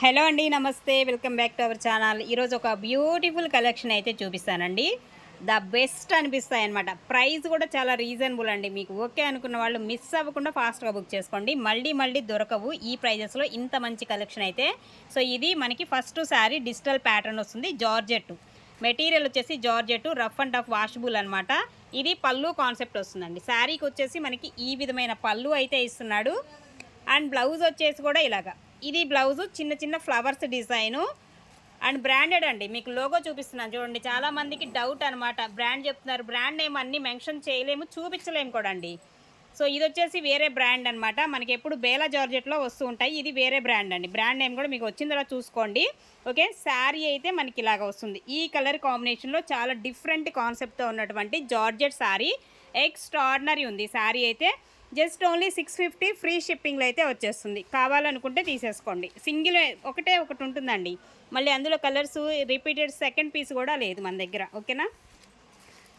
Hello అండి నమస్తే. Welcome back to our channel ఈరోజు ఒక బ్యూటిఫుల్ కలెక్షన్ అయితే చూపిస్తానండి. ద బెస్ట్ అనిపిస్తాయి అనమాట ప్రైస్ కూడా చాలా రీజనబుల్ అండి. మీకు ఓకే అనుకున్న వాళ్ళు మిస్ అవ్వకుండా ఫాస్ట్గా బుక్ చేసుకోండి. మళ్ళీ మళ్ళీ దొరకవు ఈ ప్రైజెస్లో ఇంత మంచి కలెక్షన్ అయితే. సో ఇది మనకి ఫస్ట్ శారీ డిజిటల్ ప్యాటర్న్ వస్తుంది. జార్జెట్ మెటీరియల్ వచ్చేసి georgette rough and tough washable అనమాట ఇది పళ్ళు కాన్సెప్ట్ వస్తుందండి. శారీకి వచ్చేసి మనకి ఈ విధమైన పళ్ళు అయితే ఇస్తున్నాడు. అండ్ బ్లౌజ్ వచ్చేసి కూడా ఇలాగా. ఇది బ్లౌజ్ చిన్న చిన్న ఫ్లవర్స్ డిజైను. అండ్ బ్రాండెడ్ అండి మీకు లోగో చూపిస్తున్నాను చూడండి. చాలామందికి డౌట్ అనమాట బ్రాండ్ చెప్తున్నారు. బ్రాండ్ నేమ్ అన్నీ మెన్షన్ చేయలేము చూపించలేము కూడా అండి సో ఇది వచ్చేసి వేరే బ్రాండ్ అనమాట మనకి ఎప్పుడు బేలా జార్జెట్లో వస్తూ ఉంటాయి. ఇది వేరే బ్రాండ్ అండి. బ్రాండ్ నేమ్ కూడా మీకు వచ్చిన తర్వాత చూసుకోండి. ఓకే శారీ అయితే మనకి ఇలాగ వస్తుంది. ఈ కలర్ కాంబినేషన్లో చాలా డిఫరెంట్ కాన్సెప్ట్తో ఉన్నటువంటి జార్జెట్ శారీ. ఎక్స్ట్రాడినరీ ఉంది శారీ అయితే. Just only six fifty free షిప్పింగ్లో అయితే వచ్చేస్తుంది. కావాలనుకుంటే తీసేసుకోండి. సింగిల్ ఒకటే ఒకటి ఉంటుందండి. మళ్ళీ అందులో కలర్స్ రిపీటెడ్ సెకండ్ పీస్ కూడా లేదు మన దగ్గర. ఓకేనా?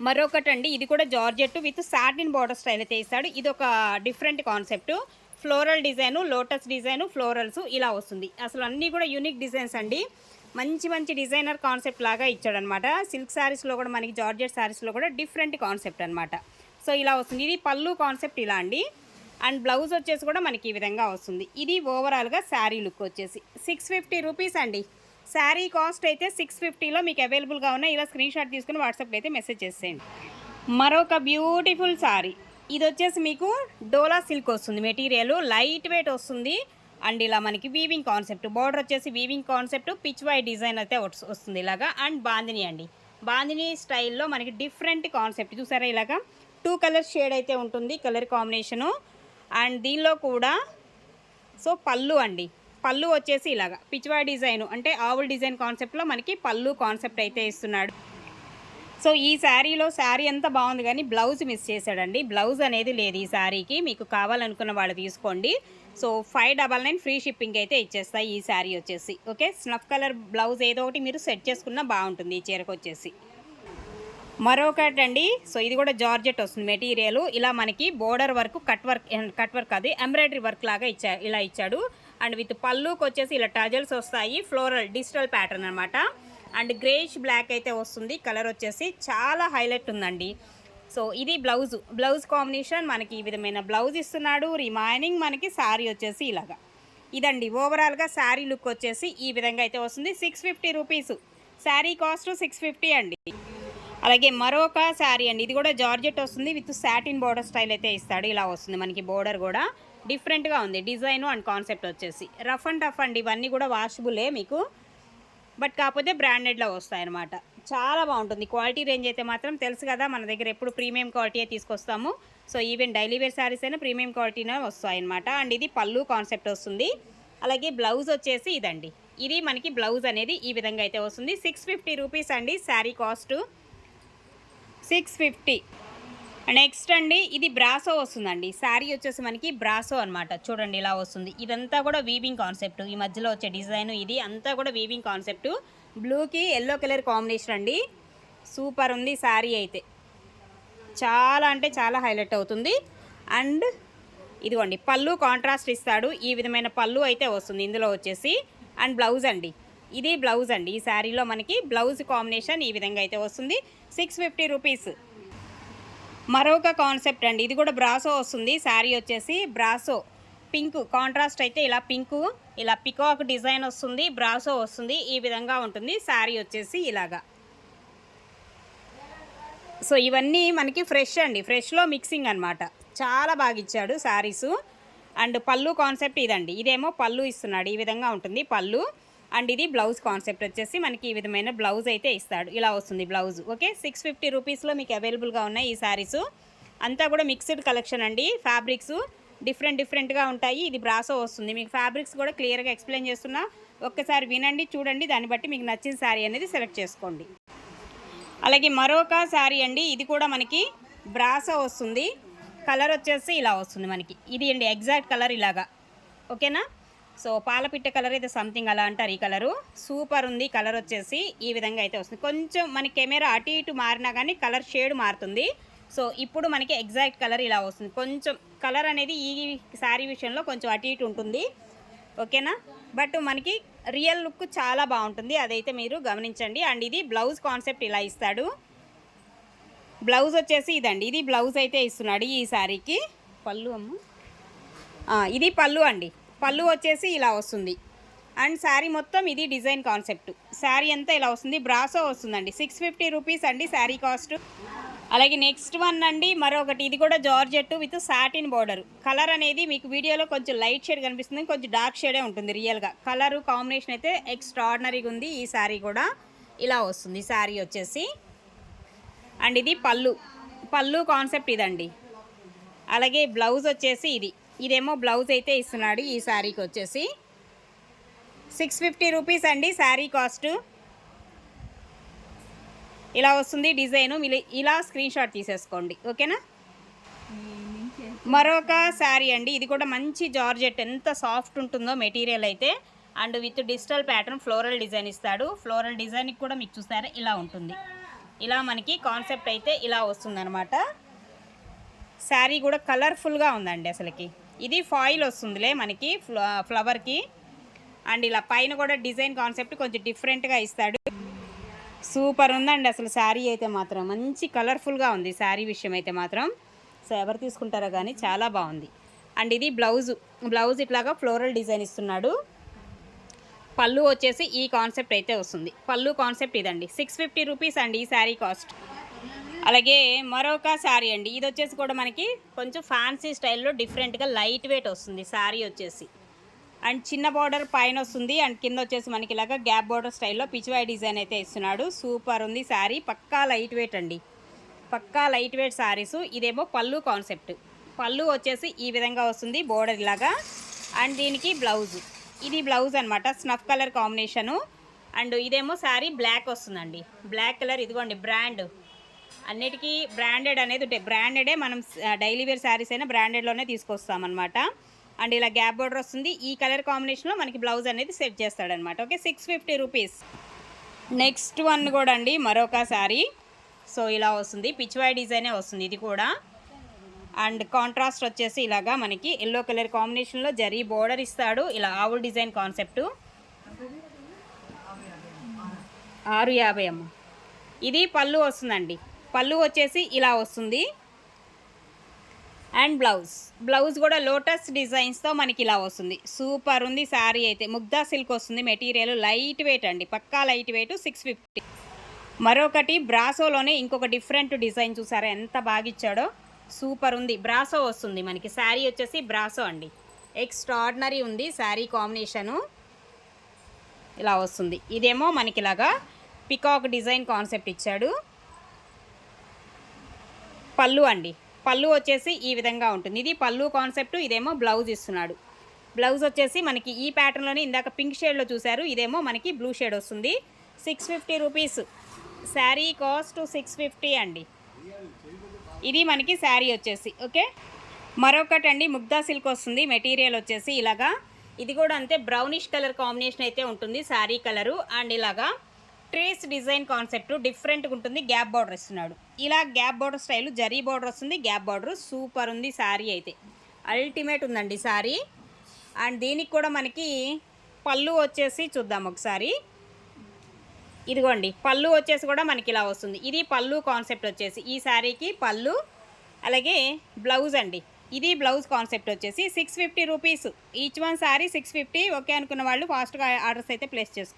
మరొకటి అండి ఇది కూడా georgette with satin border style అయితే ఇస్తాడు ఇది ఒక different concept. Floral design lotus design florals ఇలా వస్తుంది. అసలు అన్నీ కూడా యూనిక్ డిజైన్స్ అండి. మంచి మంచి డిజైనర్ కాన్సెప్ట్ లాగా ఇచ్చాడనమాట. సిల్క్ శారీస్లో కూడా మనకి జార్జెట్ శారీస్లో కూడా డిఫరెంట్ కాన్సెప్ట్ అనమాట సో ఇలా వస్తుంది. ఇది పళ్ళు కాన్సెప్ట్ ఇలా అండి. అండ్ బ్లౌజ్ వచ్చేసి కూడా మనకి ఈ విధంగా వస్తుంది. ఇది ఓవరాల్గా శారీ లుక్ వచ్చేసి సిక్స్ ఫిఫ్టీ రూపీస్ అండి. శారీ కాస్ట్ అయితే సిక్స్ ఫిఫ్టీలో మీకు అవైలబుల్గా ఉన్నాయి. ఇలా స్క్రీన్ షాట్ తీసుకుని వాట్సాప్లో అయితే మెసేజ్ చేసేయండి. మరొక బ్యూటిఫుల్ శారీ ఇది వచ్చేసి మీకు డోలా సిల్క్ వస్తుంది. మెటీరియల్ లైట్ వెయిట్ వస్తుంది. అండ్ ఇలా మనకి వీవింగ్ కాన్సెప్ట్ బార్డర్ వచ్చేసి వీవింగ్ కాన్సెప్ట్ పిచ్ వై డిజైన్ అయితే వస్తుంది ఇలాగా. అండ్ బాందిని అండి. బాందిని స్టైల్లో మనకి డిఫరెంట్ కాన్సెప్ట్ చూసారా ఇలాగా? టూ కలర్ షేడ్ అయితే ఉంటుంది కలర్ కాంబినేషను. అండ్ దీనిలో కూడా సో పళ్ళు అండి. పళ్ళు వచ్చేసి ఇలాగా పిచ్వా డిజైన్. అంటే ఆవుల్ డిజైన్ కాన్సెప్ట్లో మనకి పళ్ళు కాన్సెప్ట్ అయితే ఇస్తున్నాడు. సో ఈ శారీలో శారీ అంతా బాగుంది కానీ బ్లౌజ్ మిస్ చేశాడండి. బ్లౌజ్ అనేది లేదు ఈ శారీకి. మీకు కావాలనుకున్న వాళ్ళు తీసుకోండి. So five double nine free shipping అయితే ఇచ్చేస్తాయి ఈ శారీ వచ్చేసి. ఓకే? స్నఫ్ కలర్ బ్లౌజ్ ఏదో ఒకటి మీరు సెట్ చేసుకున్నా బాగుంటుంది ఈ చీరకు వచ్చేసి. మరొకటి అండి సో ఇది కూడా జార్జెట్ వస్తుంది మెటీరియల్. ఇలా మనకి border work cut work cut work అది ఎంబ్రాయిడరీ వర్క్ లాగా ఇచ్చా ఇలా ఇచ్చాడు. అండ్ విత్ పళ్ళుకి వచ్చేసి ఇలా టజల్స్ వస్తాయి ఫ్లోరల్ డిజిటల్ ప్యాటర్న్ అనమాట అండ్ గ్రేష్ బ్లాక్ అయితే వస్తుంది కలర్ వచ్చేసి చాలా హైలైట్ ఉందండి. సో ఇది బ్లౌజ్. బ్లౌజ్ కాంబినేషన్ మనకి ఈ విధమైన బ్లౌజ్ ఇస్తున్నాడు రిమైనింగ్ మనకి శారీ వచ్చేసి ఇలాగా. ఇదండి ఓవరాల్గా శారీ లుక్ వచ్చేసి ఈ విధంగా అయితే వస్తుంది. Six fifty rupees. Sari cost six fifty అండి. అలాగే మరొక శారీ అండి. ఇది కూడా జార్జెట్ వస్తుంది. విత్ సాటిన్ బోర్డర్ స్టైల్ అయితే ఇస్తాడు. ఇలా వస్తుంది మనకి బోర్డర్ కూడా. డిఫరెంట్గా ఉంది. డిజైన్ అండ్ కాన్సెప్ట్ వచ్చేసి. రఫ్ అండ్ టఫ్ అండి. ఇవన్నీ కూడా వాషబులే మీకు. బట్ కాకపోతే బ్రాండెడ్లో వస్తాయన్నమాట. చాలా బాగుంటుంది. క్వాలిటీ రేంజ్ అయితే మాత్రం తెలుసు కదా మన దగ్గర ఎప్పుడు ప్రీమియం క్వాలిటీ తీసుకొస్తాము. So even daily wear saris అయినా ప్రీమియం క్వాలిటీనే వస్తాయన్నమాట. అండ్ ఇది పళ్ళు కాన్సెప్ట్ వస్తుంది. అలాగే బ్లౌజ్ వచ్చేసి ఇదండి. ఇది మనకి బ్లౌజ్ అనేది ఈ విధంగా అయితే వస్తుంది. సిక్స్ ఫిఫ్టీ రూపీస్ అండి sari cost. Six fifty. Next అండి ఇది బ్రాసో వస్తుందండి. శారీ వచ్చేసి మనకి బ్రాసో అన్నమాట. చూడండి ఇలా వస్తుంది. ఇదంతా కూడా వీవింగ్ కాన్సెప్ట్ ఈ మధ్యలో వచ్చే డిజైన్ ఇది. అంతా కూడా వీవింగ్ కాన్సెప్ట్ బ్లూకి ఎల్లో కలర్ కాంబినేషన్ అండి. సూపర్ ఉంది శారీ అయితే. చాలా అంటే చాలా హైలైట్ అవుతుంది. అండ్ ఇదిగోండి పళ్ళు కాంట్రాస్ట్ ఇస్తాడు. ఈ విధమైన పళ్ళు అయితే వస్తుంది ఇందులో వచ్చేసి. అండ్ బ్లౌజ్ అండి. ఇది బ్లౌజ్ అండి. ఈ శారీలో మనకి బ్లౌజ్ కాంబినేషన్ ఈ విధంగా అయితే వస్తుంది. Six fifty rupees. మరొక కాన్సెప్ట్ అండి. ఇది కూడా బ్రాసో వస్తుంది. శారీ వచ్చేసి బ్రాసో. పింక్ కాంట్రాస్ట్ అయితే ఇలా పింక్ ఇలా పికాక్ డిజైన్ వస్తుంది. బ్రాసో వస్తుంది. ఈ విధంగా ఉంటుంది. శారీ వచ్చేసి ఇలాగా. సో ఇవన్నీ మనకి ఫ్రెష్ అండి. ఫ్రెష్లో మిక్సింగ్ అన్నమాట. చాలా బాగా ఇచ్చాడు శారీస్. అండ్ పళ్ళు కాన్సెప్ట్ ఇదండి. ఇదేమో పళ్ళు ఇస్తున్నాడు. ఈ విధంగా ఉంటుంది పళ్ళు. అండ్ ఇది బ్లౌజ్ కాన్సెప్ట్ వచ్చేసి మనకి ఈ విధమైన బ్లౌజ్ అయితే ఇస్తాడు. ఇలా వస్తుంది బ్లౌజ్. ఓకే? సిక్స్ ఫిఫ్టీ రూపీస్లో మీకు అవైలబుల్గా ఉన్నాయి ఈ శారీస్ అంతా కూడా మిక్స్డ్ కలెక్షన్ అండి. ఫ్యాబ్రిక్స్ డిఫరెంట్ డిఫరెంట్గా ఉంటాయి. ఇది బ్రాసో వస్తుంది. మీకు ఫ్యాబ్రిక్స్ కూడా క్లియర్గా ఎక్స్ప్లెయిన్ చేస్తున్నా. ఒక్కసారి వినండి చూడండి. దాన్ని బట్టి మీకు నచ్చిన శారీ అనేది సెలెక్ట్ చేసుకోండి. అలాగే మరొక శారీ అండి. ఇది కూడా మనకి బ్రాసో వస్తుంది. కలర్ వచ్చేసి ఇలా వస్తుంది మనకి. ఇది అండి ఎగ్జాక్ట్ కలర్ ఇలాగా. ఓకేనా? సో పాలపిట్ట కలర్ అయితే సంథింగ్ అలా అంటారు ఈ కలరు. సూపర్ ఉంది. కలర్ వచ్చేసి ఈ విధంగా అయితే వస్తుంది. కొంచెం మన కెమెరా అటు ఇటు మారినా కానీ కలర్ షేడ్ మారుతుంది. సో ఇప్పుడు మనకి ఎగ్జాక్ట్ కలర్ ఇలా వస్తుంది. కొంచెం కలర్ అనేది ఈ శారీ విషయంలో కొంచెం అటు ఇటు ఉంటుంది. ఓకేనా బట్ మనకి రియల్ లుక్ చాలా బాగుంటుంది. అదైతే మీరు గమనించండి. అండ్ ఇది బ్లౌజ్ కాన్సెప్ట్ ఇలా ఇస్తాడు. బ్లౌజ్ వచ్చేసి ఇదండి. ఇది బ్లౌజ్ అయితే ఇస్తున్నాడు ఈ శారీకి పళ్ళు అమ్మ. ఇది పళ్ళు అండి. పళ్ళు వచ్చేసి ఇలా వస్తుంది. అండ్ శారీ మొత్తం ఇది డిజైన్ కాన్సెప్ట్. శారీ అంతా ఇలా వస్తుంది. బ్రాసో వస్తుందండి. సిక్స్ ఫిఫ్టీ రూపీస్ అండి శారీ కాస్ట్. అలాగే నెక్స్ట్ వన్ అండి మరొకటి. ఇది కూడా georgette with satin border. Colour అనేది మీకు వీడియోలో కొంచెం లైట్ షేడ్ కనిపిస్తుంది. కొంచెం డార్క్ షేడే ఉంటుంది రియల్గా. కలర్ కాంబినేషన్ అయితే ఎక్స్ట్రాడినరీగా ఉంది. ఈ శారీ కూడా ఇలా వస్తుంది. శారీ వచ్చేసి. అండ్ ఇది పళ్ళు. పళ్ళు కాన్సెప్ట్ ఇదండి. అలాగే బ్లౌజ్ వచ్చేసి ఇది. ఇదేమో బ్లౌజ్ అయితే ఇస్తున్నాడు ఈ శారీకి వచ్చేసి. సిక్స్ ఫిఫ్టీ రూపీస్ అండి శారీ కాస్ట్. ఇలా వస్తుంది డిజైను. ఇలా స్క్రీన్ షాట్ తీసేసుకోండి. ఓకేనా? మరొక శారీ అండి. ఇది కూడా మంచి జార్జెట్. ఎంత సాఫ్ట్ ఉంటుందో మెటీరియల్ అయితే. And with digital pattern floral design ఇస్తాడు. ఫ్లోరల్ డిజైన్కి కూడా మీకు చూసారా ఇలా ఉంటుంది. ఇలా మనకి కాన్సెప్ట్ అయితే ఇలా వస్తుందన్నమాట. శారీ కూడా కలర్ఫుల్గా ఉందండి అసలుకి. ఇది ఫాయిల్ వస్తుందిలే మనకి ఫ్ల ఫ్లవర్కి. అండ్ ఇలా పైన కూడా డిజైన్ కాన్సెప్ట్ కొంచెం డిఫరెంట్గా ఇస్తాడు. సూపర్ ఉందండి అసలు శారీ అయితే మాత్రం. మంచి కలర్ఫుల్గా ఉంది శారీ విషయం అయితే మాత్రం. సో ఎవరు తీసుకుంటారో కానీ చాలా బాగుంది. అండ్ ఇది బ్లౌజు. బ్లౌజ్ ఇట్లాగా ఫ్లోరల్ డిజైన్ ఇస్తున్నాడు. పళ్ళు వచ్చేసి ఈ కాన్సెప్ట్ అయితే వస్తుంది. పళ్ళు కాన్సెప్ట్ ఇదండి. సిక్స్ ఫిఫ్టీ రూపీస్ అండి ఈ శారీ కాస్ట్. అలాగే మరొక శారీ అండి. ఇది వచ్చేసి కూడా మనకి కొంచెం ఫ్యాన్సీ స్టైల్లో డిఫరెంట్గా లైట్ వెయిట్ వస్తుంది. శారీ వచ్చేసి. అండ్ చిన్న బార్డర్ పైన వస్తుంది. అండ్ కింద వచ్చేసి మనకి ఇలాగా గ్యాప్ బార్డర్ స్టైల్లో పిచ్చివాయి డిజైన్ అయితే ఇస్తున్నాడు. సూపర్ ఉంది శారీ పక్కా లైట్ వెయిట్ అండి. పక్కా లైట్ వెయిట్ శారీస్ ఇదేమో పళ్ళు కాన్సెప్ట్ పళ్ళు వచ్చేసి ఈ విధంగా వస్తుంది. బోర్డర్ ఇలాగా. అండ్ దీనికి బ్లౌజ్ ఇది బ్లౌజ్ అనమాట స్నఫ్ కలర్ కాంబినేషను అండ్ ఇదేమో శారీ బ్లాక్ వస్తుందండి. బ్లాక్ కలర్ ఇదిగోండి. బ్రాండ్ అన్నిటికీ బ్రాండెడ్ అనేది ఉంటాయి బ్రాండెడే మనం డైలీ వేర్ శారీస్ అయినా బ్రాండెడ్లోనే తీసుకొస్తామన్నమాట అండ్ ఇలా గ్యాప్ బోర్డర్ వస్తుంది. ఈ కలర్ కాంబినేషన్లో మనకి బ్లౌజ్ అనేది set చేస్తాడనమాట okay six fifty rupees next one కూడా అండి మరొక శారీ సో ఇలా వస్తుంది. పిచ్వాయ్ డిజైనే వస్తుంది ఇది కూడా. అండ్ కాంట్రాస్ట్ వచ్చేసి ఇలాగా మనకి ఎల్లో కలర్ కాంబినేషన్లో జరీ బోర్డర్ ఇస్తాడు. ఇలా ఆవుల్ డిజైన్ కాన్సెప్టు ఆరు యాభై అమ్మ. ఇది పళ్ళు వస్తుందండి. పళ్ళు వచ్చేసి ఇలా వస్తుంది. అండ్ బ్లౌజ్ బ్లౌజ్ కూడా లోటస్ డిజైన్స్తో మనకి ఇలా వస్తుంది. సూపర్ ఉంది శారీ అయితే. ముగ్ధా సిల్క్ వస్తుంది. మెటీరియల్ లైట్ వెయిట్ అండి. పక్కా లైట్ వెయిట్ సిక్స్ ఫిఫ్టీ మరొకటి బ్రాసోలోనే ఇంకొక డిఫరెంట్ డిజైన్ చూసారా? ఎంత బాగా ఇచ్చాడో. సూపర్ ఉంది. బ్రాసో వస్తుంది మనకి. శారీ వచ్చేసి బ్రాసో అండి. ఎక్స్ట్రాడినరీ ఉంది శారీ కాంబినేషను ఇలా వస్తుంది. ఇదేమో మనకి ఇలాగా పికాక్ డిజైన్ కాన్సెప్ట్ ఇచ్చాడు. పళ్ళు అండి. పళ్ళు వచ్చేసి ఈ విధంగా ఉంటుంది. ఇది పళ్ళు కాన్సెప్ట్ ఇదేమో బ్లౌజ్ ఇస్తున్నాడు. బ్లౌజ్ వచ్చేసి మనకి ఈ ప్యాటర్న్లోనే ఇందాక పింక్ షేడ్లో చూసారు ఇదేమో మనకి బ్లూ షేడ్ వస్తుంది. Six fifty rupees sari cost six fifty అండి. ఇది మనకి శారీ వచ్చేసి ఓకే? మరొకటి అండి ముగ్ధా సిల్క్ వస్తుంది. మెటీరియల్ వచ్చేసి ఇలాగా. ఇది కూడా అంతే బ్రౌనిష్ కలర్ కాంబినేషన్ అయితే ఉంటుంది శారీ కలరు. అండ్ ఇలాగా ట్రేస్ డిజైన్ కాన్సెప్ట్ డిఫరెంట్గా ఉంటుంది. గ్యాప్ బార్డర్ ఇస్తున్నాడు. ఇలా gap border style zari border వస్తుంది గ్యాప్ బార్డర్. సూపర్ ఉంది శారీ అయితే. అల్టిమేట్ ఉందండి శారీ అండ్ దీనికి కూడా మనకి పళ్ళు వచ్చేసి చూద్దాం ఒకసారి. ఇదిగోండి పళ్ళు వచ్చేసి కూడా మనకి ఇలా వస్తుంది. ఇది పళ్ళు కాన్సెప్ట్ వచ్చేసి ఈ శారీకి పళ్ళు అలాగే బ్లౌజ్ అండి. ఇది బ్లౌజ్ కాన్సెప్ట్ వచ్చేసి six fifty rupees each one sari six fifty okay అనుకున్న వాళ్ళు ఫాస్ట్గా ఆర్డర్స్ అయితే ప్లేస్ చేసుకోండి